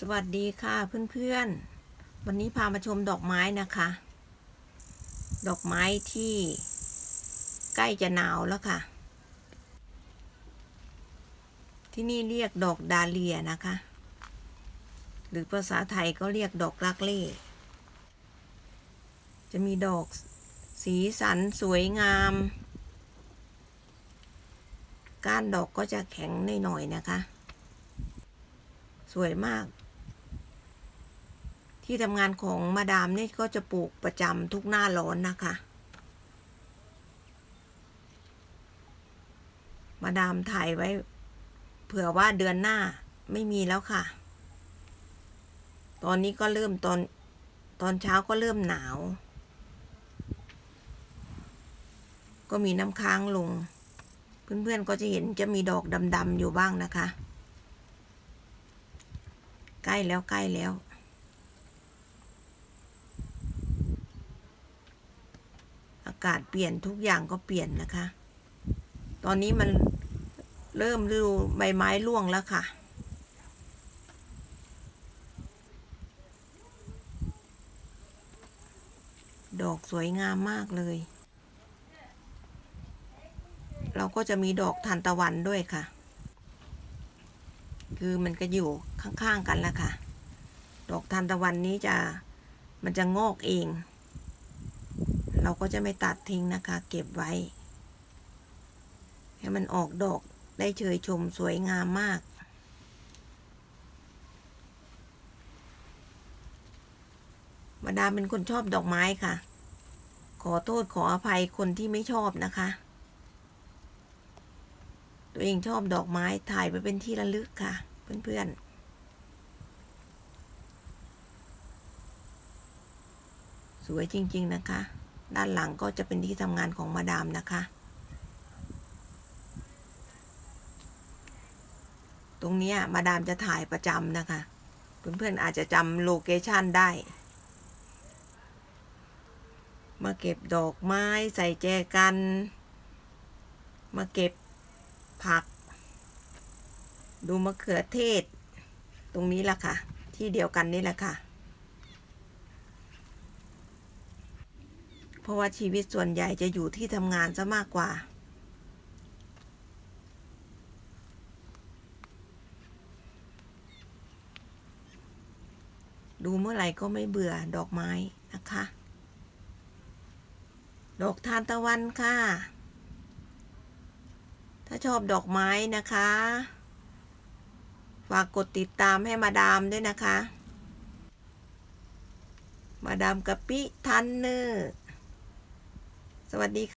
สวัสดีค่ะเพื่อนๆ วันนี้พามาชมดอกไม้นะคะ ดอกไม้ที่ใกล้จะหนาวแล้วค่ะ ที่นี่เรียกดอกดาเลียนะคะ หรือภาษาไทยก็เรียกดอกลักเล่จะมีดอกสีสันสวยงาม ก้านดอกก็จะแข็งหน่อยๆนะคะ สวยมาก ที่ทำงานของมาดามนี่ก็จะปลูกประจำทุกหน้าร้อนนะคะ มาดามถ่ายไว้ เผื่อว่าเดือนหน้าไม่มีแล้วค่ะ ตอนนี้ก็เริ่มตอนตอนเช้าก็เริ่มหนาว ก็มีน้ำค้างลง เพื่อนๆก็จะเห็นจะมีดอกดำๆอยู่บ้างนะคะ ใกล้แล้วใกล้แล้ว อากาศเปลี่ยนทุกอย่างก็เปลี่ยนนะคะ ตอนนี้มันเริ่มฤดูใบไม้ร่วงแล้วค่ะ ดอกสวยงามมากเลย เราก็จะมีดอกทานตะวันด้วยค่ะ คือมันก็อยู่ข้างๆกันแล้วค่ะ ดอกทานตะวันนี้จะมันจะงอกเอง เราก็จะไม่ตัดทิ้งนะคะ เก็บไว้ ให้มันออกดอกได้เชยชมสวยงามมากมาดามเป็นคนชอบดอกไม้ค่ะ ขอโทษขออภัยคนที่ไม่ชอบนะคะ ตัวเองชอบดอกไม้ถ่ายไปเป็นที่ระลึกค่ะ เพื่อนๆสวยจริง ๆ นะคะ ด้านหลังก็จะเป็นที่ทำงานของมาดามนะคะ ตรงนี้มาดามจะถ่ายประจำนะคะ เพื่อนๆอาจจะจำโลเคชันได้ มาเก็บดอกไม้ใส่แจกัน มาเก็บผัก ดูมะเขือเทศ ตรงนี้แหละค่ะ ที่เดียวกันนี่แหละค่ะ เพราะว่าชีวิตส่วนใหญ่จะอยู่ที่ทำงานซะมากกว่า ดูเมื่อไหร่ก็ไม่เบื่อดอกไม้นะคะ ดอกทานตะวันค่ะ ถ้าชอบดอกไม้นะคะ ฝากกดติดตามให้มาดามด้วยนะคะ มาดามกะปิทันเนอร์ สวัสดีค่ะ